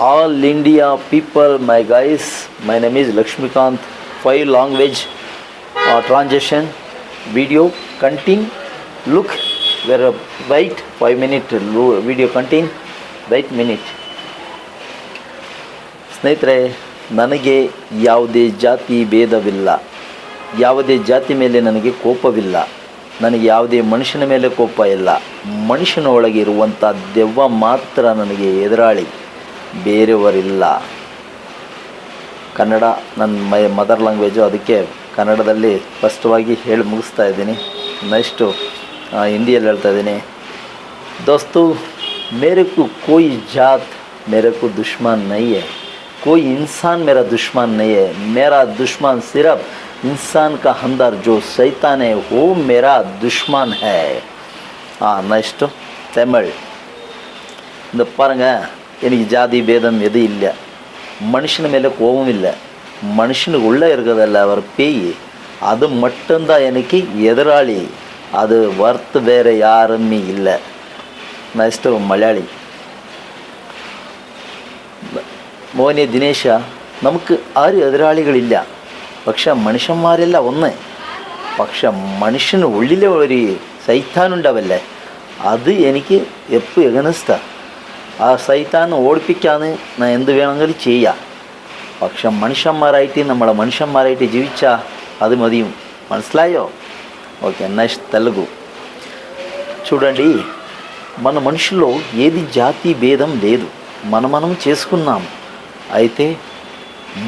All India people my guys my name is Lakshmikant five language transaction video continue look where wait five minute ಲೂ video continue wait minute ಸ್ನೇಹಿತರೆ ನನಗೆ ಯಾವುದೇ ಜಾತಿ ಭೇದವಿಲ್ಲ. ಯಾವುದೇ ಜಾತಿ ಮೇಲೆ ನನಗೆ ಕೋಪವಿಲ್ಲ. ನನಗೆ ಯಾವುದೇ ಮನುಷ್ಯನ ಮೇಲೆ ಕೋಪ ಇಲ್ಲ. ಮನುಷ್ಯನ ಒಳಗೆ ಇರುವಂಥ ದೆವ್ವ ಮಾತ್ರ ನನಗೆ ಎದುರಾಳಿ. ಬೇರೆಯವರಿಲ್ಲ. ಕನ್ನಡ ನನ್ನ ಮೈ ಮದರ್ ಲ್ಯಾಂಗ್ವೇಜು ಅದಕ್ಕೆ ಕನ್ನಡದಲ್ಲಿ ಸ್ಪಷ್ಟವಾಗಿ ಹೇಳಿ ಮುಗಿಸ್ತಾ ಇದ್ದೀನಿ. ನೆಕ್ಸ್ಟು ಹಿಂದಿಯಲ್ಲಿ ಹೇಳ್ತಾ ಇದ್ದೀನಿ. ದೋಸ್ತು, ಮೇರೆಕು ಕೋಯಿ ಜಾತ್, ಮೇರೆಕು ದುಶ್ಮನ್ ನಯ್ಯೆ ಕೋಯ್ ಇನ್ಸಾನ್ ಮೇರಾ दुश्मन नहीं ಮೇರಾ ದುಶ್ಮಾನ್ ಸಿರಪ್, ಇನ್ಸಾನ್ ಕ ಹಂದಾರ್ ಜೋ ಸೈತಾನೇ ಓ ಮೇರಾ वो ಹೇ. ಹಾಂ ನೆಕ್ಸ್ಟು ತಮಿಳ್. नेक्स्ट ಪಾರಂಗ. എനിക്ക് ജാതി ഭേദം എതിയില്ല. മനുഷ്യന് മേലെ കോപമില്ല. മനുഷ്യന് ഉള്ള ഇറക്കതല്ല അവർ പേയ്. അത് മട്ടെന്താ എനിക്ക് എതിരാളി. അത് വർത്ത് വേറെ യാറും ഇല്ല. നൈസ്റ്റോ മലയാളി. മോനെ ദിനേശ നമുക്ക് ആരും എതിരാളികളില്ല. പക്ഷെ മനുഷ്യന്മാരല്ല ഒന്ന്. പക്ഷെ മനുഷ്യന് ഉള്ളിലെ ഒരു സൈത്താനുണ്ടാവല്ലേ. അത് എനിക്ക് എപ്പോൾ എഗനസ്റ്റാണ് ആ സൈത്താൻ ഓടിപ്പിക്കാന്ന് ഞാൻ എന്ത് വേണമെങ്കിലും ചെയ്യാം പക്ഷെ മനുഷ്യന്മാരായിട്ട് നമ്മളെ മനുഷ്യന്മാരായിട്ട് ജീവിച്ചാൽ അത് മതിയും മനസ്സിലായോ ఓకే నెక్స్ట్ తెలుగు చూడండి మన మనుషుల్లో ఏది జాతి భేదం లేదు మన మనం చేసుకున్నాం అయితే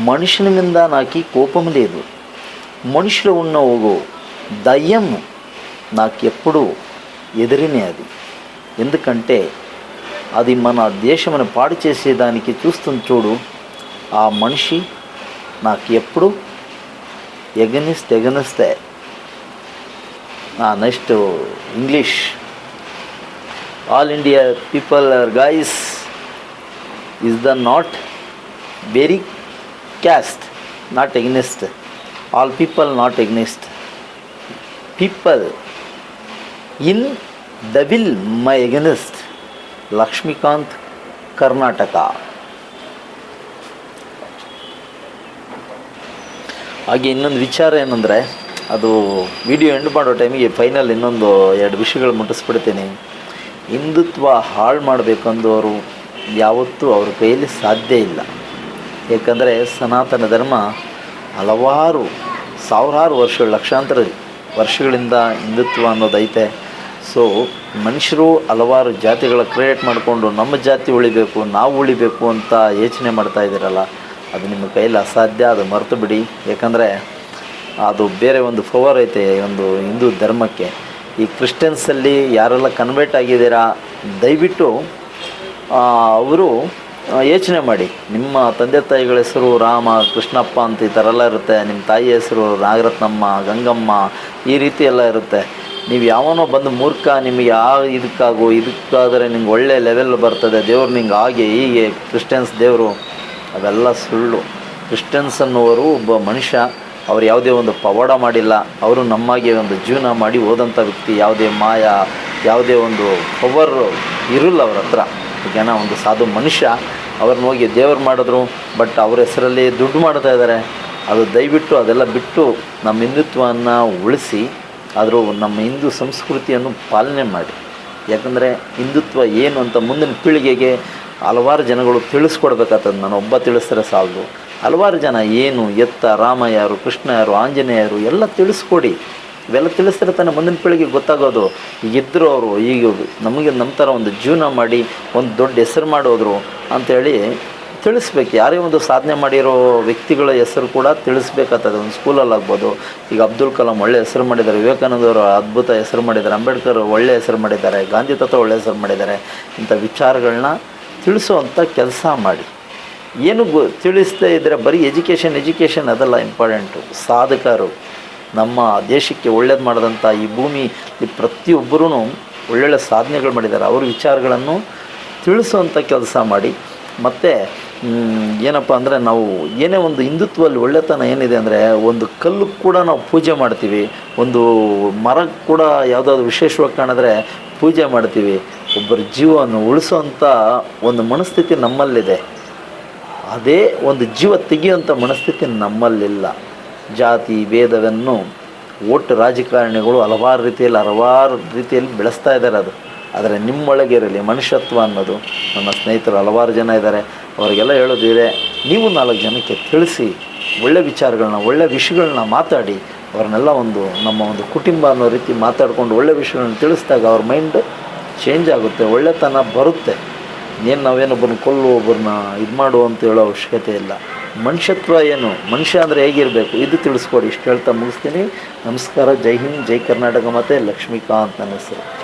మనుషుని మీద నాకు కోపం లేదు మనుషులో ఉన్న ఒక దయ్యం నాకు ఎప్పుడు ఎదిరినే అది ఎందుకంటే అది మన దేశమును పాడు చేసేదానికి చూస్తుంది చూడు ఆ మనిషి నాకు ఎప్పుడు ఎగనిస్తే ఎగనిస్తే next English all India people are guys is the not very caste not against all people not against people in the will my against Lakshmikant, Karnataka. ಹಾಗೆ ಇನ್ನೊಂದು ವಿಚಾರ ಏನಂದರೆ, ಅದು ವಿಡಿಯೋ ಎಂಡ್ ಮಾಡೋ ಟೈಮಿಗೆ ಫೈನಲ್ ಇನ್ನೊಂದು ಎರಡು ವಿಷಯಗಳು ಮುಟ್ಟಿಸ್ಬಿಡ್ತೀನಿ. ಹಿಂದುತ್ವ ಹಾಳು ಮಾಡಬೇಕಂದವರು ಯಾವತ್ತೂ ಅವ್ರ ಕೈಯಲ್ಲಿ ಸಾಧ್ಯ ಇಲ್ಲ. ಏಕೆಂದರೆ ಸನಾತನ ಧರ್ಮ ಹಲವಾರು, ಸಾವಿರಾರು ವರ್ಷಗಳು, ಲಕ್ಷಾಂತರ ವರ್ಷಗಳಿಂದ ಹಿಂದುತ್ವ ಅನ್ನೋದೈತೆ. ಸೊ ಮನುಷ್ಯರು ಹಲವಾರು ಜಾತಿಗಳ ಕ್ರಿಯೇಟ್ ಮಾಡಿಕೊಂಡು ನಮ್ಮ ಜಾತಿ ಉಳಿಬೇಕು, ನಾವು ಉಳಿಬೇಕು ಅಂತ ಯೋಚನೆ ಮಾಡ್ತಾ ಇದ್ದೀರಲ್ಲ, ಅದು ನಿಮ್ಮ ಕೈಯಲ್ಲಿ ಅಸಾಧ್ಯ, ಅದು ಮರೆತು ಬಿಡಿ. ಯಾಕಂದರೆ ಅದು ಬೇರೆ ಒಂದು ಫವರ್ ಐತೆ, ಒಂದು ಹಿಂದೂ ಧರ್ಮಕ್ಕೆ. ಈ ಕ್ರಿಶ್ಚಿಯನ್ಸಲ್ಲಿ ಯಾರೆಲ್ಲ ಕನ್ವರ್ಟ್ ಆಗಿದ್ದೀರಾ, ದಯವಿಟ್ಟು ಅವರು ಯೋಚನೆ ಮಾಡಿ. ನಿಮ್ಮ ತಂದೆ ತಾಯಿಗಳ ಹೆಸರು ರಾಮ, ಕೃಷ್ಣಪ್ಪ ಅಂತ ಈ ಥರ ಎಲ್ಲ ಇರುತ್ತೆ. ನಿಮ್ಮ ತಾಯಿ ಹೆಸರು ನಾಗರತ್ನಮ್ಮ, ಗಂಗಮ್ಮ, ಈ ರೀತಿ ಎಲ್ಲ ಇರುತ್ತೆ. ನೀವು ಯಾವನೋ ಬಂದು ಮೂರ್ಖ, ನಿಮಗೆ ಆ ಇದಕ್ಕಾಗೋ, ಇದಕ್ಕಾದರೆ ನಿಮ್ಗೆ ಒಳ್ಳೆ ಲೆವೆಲ್ ಬರ್ತದೆ. ದೇವ್ರು ನಿಂಗೆ ಹಾಗೆ ಹೀಗೆ ಕ್ರಿಶ್ಚಿಯನ್ಸ್ ದೇವರು ಅವೆಲ್ಲ ಸುಳ್ಳು. ಕ್ರಿಶ್ಚಿಯನ್ಸ್ ಅನ್ನುವರು ಒಬ್ಬ ಮನುಷ್ಯ, ಅವ್ರು ಯಾವುದೇ ಒಂದು ಪವಾಡ ಮಾಡಿಲ್ಲ. ಅವರು ನಮ್ಮಾಗೆ ಒಂದು ಜೀವನ ಮಾಡಿ ಹೋದಂಥ ವ್ಯಕ್ತಿ, ಯಾವುದೇ ಮಾಯ, ಯಾವುದೇ ಒಂದು ಪವರ್ ಇರಲ್ಲ ಅವ್ರ ಹತ್ರ. ಜನ ಒಂದು ಸಾಧು ಮನುಷ್ಯ. ಅವ್ರನ್ನ ಹೋಗಿ ದೇವ್ರು ಮಾಡಿದ್ರು ಬಟ್ ಅವ್ರ ಹೆಸರಲ್ಲಿ ದುಡ್ಡು ಮಾಡ್ತಾ ಇದ್ದಾರೆ. ಅದು ದಯವಿಟ್ಟು ಅದೆಲ್ಲ ಬಿಟ್ಟು ನಮ್ಮ ಹಿಂದುತ್ವವನ್ನು ಉಳಿಸಿ ಆದರೂ ನಮ್ಮ ಹಿಂದೂ ಸಂಸ್ಕೃತಿಯನ್ನು ಪಾಲನೆ ಮಾಡಿ. ಯಾಕಂದರೆ ಹಿಂದುತ್ವ ಏನು ಅಂತ ಮುಂದಿನ ಪೀಳಿಗೆಗೆ ಹಲವಾರು ಜನಗಳು ತಿಳಿಸ್ಕೊಡ್ಬೇಕಾಗ್ತದೆ ನಾನು ಒಬ್ಬ ತಿಳಿಸಿದ್ರೆ ಸಾಲದು. ಹಲವಾರು ಜನ ಏನು ಎತ್ತ ರಾಮ ಯಾರು ಕೃಷ್ಣ ಯಾರು ಆಂಜನೇಯರು ಎಲ್ಲ ತಿಳಿಸ್ಕೊಡಿ. ಇವೆಲ್ಲ ತಿಳಿಸಿದ್ರೆ ತಾನೇ ಮುಂದಿನ ಪೀಳಿಗೆ ಗೊತ್ತಾಗೋದು. ಈಗ ಇದ್ದರು ಅವರು, ಈಗ ನಮಗೆ ನಮ್ಮ ಥರ ಒಂದು ಜೀವನ ಮಾಡಿ, ಒಂದು ದೊಡ್ಡ ಹೆಸರು ಮಾಡೋದ್ರು ಅಂಥೇಳಿ ತಿಳಿಸ್ಬೇಕು. ಯಾರೇ ಒಂದು ಸಾಧನೆ ಮಾಡಿರೋ ವ್ಯಕ್ತಿಗಳ ಹೆಸರು ಕೂಡ ತಿಳಿಸ್ಬೇಕಾಗ್ತದೆ. ಒಂದು ಸ್ಕೂಲಲ್ಲಿ ಆಗ್ಬೋದು. ಈಗ ಅಬ್ದುಲ್ ಕಲಾಂ ಒಳ್ಳೆ ಹೆಸರು ಮಾಡಿದ್ದಾರೆ. ವಿವೇಕಾನಂದವರು ಅದ್ಭುತ ಹೆಸರು ಮಾಡಿದ್ದಾರೆ. ಅಂಬೇಡ್ಕರ್ ಒಳ್ಳೆ ಹೆಸರು ಮಾಡಿದ್ದಾರೆ. ಗಾಂಧಿ ತತ್ವ ಒಳ್ಳೆ ಹೆಸರು ಮಾಡಿದ್ದಾರೆ. ಇಂಥ ವಿಚಾರಗಳನ್ನ ತಿಳಿಸುವಂಥ ಕೆಲಸ ಮಾಡಿ. ಏನು ಗೊ, ತಿಳಿಸ್ದೇ ಇದ್ದರೆ ಬರೀ ಎಜುಕೇಷನ್ ಎಜುಕೇಷನ್ ಅದೆಲ್ಲ ಇಂಪಾರ್ಟೆಂಟು. ಸಾಧಕರು, ನಮ್ಮ ದೇಶಕ್ಕೆ ಒಳ್ಳೇದು ಮಾಡಿದಂಥ ಈ ಭೂಮಿ ಪ್ರತಿಯೊಬ್ಬರೂ ಒಳ್ಳೊಳ್ಳೆ ಸಾಧನೆಗಳು ಮಾಡಿದ್ದಾರೆ. ಅವ್ರ ವಿಚಾರಗಳನ್ನು ತಿಳಿಸುವಂಥ ಕೆಲಸ ಮಾಡಿ. ಮತ್ತು ಏನಪ್ಪ ಅಂದರೆ ನಾವು ಏನೇ ಒಂದು ಹಿಂದುತ್ವದಲ್ಲಿ ಒಳ್ಳೆತನ ಏನಿದೆ ಅಂದರೆ ಒಂದು ಕಲ್ಲು ಕೂಡ ನಾವು ಪೂಜೆ ಮಾಡ್ತೀವಿ, ಒಂದು ಮರ ಕೂಡ ಯಾವುದಾದ್ರು ವಿಶೇಷವಾಗಿ ಕಾಣಿದ್ರೆ ಪೂಜೆ ಮಾಡ್ತೀವಿ, ಒಬ್ಬರ ಜೀವವನ್ನು ಉಳಿಸೋವಂಥ ಒಂದು ಮನಸ್ಥಿತಿ ನಮ್ಮಲ್ಲಿದೆ. ಅದೇ ಒಂದು ಜೀವ ತೆಗೆಯುವಂಥ ಮನಸ್ಥಿತಿ ನಮ್ಮಲ್ಲಿಲ್ಲ. ಜಾತಿ, ಭೇದವನ್ನು ಒಟ್ಟು ರಾಜಕಾರಣಿಗಳು ಹಲವಾರು ರೀತಿಯಲ್ಲಿ ಹಲವಾರು ರೀತಿಯಲ್ಲಿ ಬೆಳೆಸ್ತಾ ಇದ್ದಾರೆ ಅದು. ಆದರೆ ನಿಮ್ಮೊಳಗೆ ಇರಲಿ, ಮನುಷ್ಯತ್ವ ಅನ್ನೋದು ನನ್ನ ಸ್ನೇಹಿತರು ಹಲವಾರು ಜನ ಇದ್ದಾರೆ. ಅವರಿಗೆಲ್ಲ ಹೇಳೋದಿದೆ ನೀವು ನಾಲ್ಕು ಜನಕ್ಕೆ ತಿಳಿಸಿ, ಒಳ್ಳೆ ವಿಚಾರಗಳನ್ನ, ಒಳ್ಳೆ ವಿಷಯಗಳನ್ನ ಮಾತಾಡಿ, ಅವ್ರನ್ನೆಲ್ಲ ಒಂದು ನಮ್ಮ ಒಂದು ಕುಟುಂಬ ಅನ್ನೋ ರೀತಿ ಮಾತಾಡಿಕೊಂಡು ಒಳ್ಳೆ ವಿಷಯಗಳನ್ನ ತಿಳಿಸಿದಾಗ ಅವ್ರ ಮೈಂಡ್ ಚೇಂಜ್ ಆಗುತ್ತೆ, ಒಳ್ಳೆತನ ಬರುತ್ತೆ. ಏನು ನಾವೇನೊಬ್ಬರನ್ನ ಕೊಲ್ಲು, ಒಬ್ಬರನ್ನ ಇದು ಮಾಡು ಅಂತ ಹೇಳೋ ಅವಶ್ಯಕತೆ ಇಲ್ಲ. ಮನುಷ್ಯತ್ವ ಏನು? ಮನುಷ್ಯ ಅಂದರೆ ಹೇಗಿರಬೇಕು? ಇದು ತಿಳಿಸ್ಕೊಡಿ. ಇಷ್ಟು ಹೇಳ್ತಾ ಮುಗಿಸ್ತೀನಿ. ನಮಸ್ಕಾರ. ಜೈ ಹಿಂದ್, ಜೈ ಕರ್ನಾಟಕ ಮತ್ತು ಲಕ್ಷ್ಮೀಕಾಂತ್ ನನ್ನ ಹೆಸರು.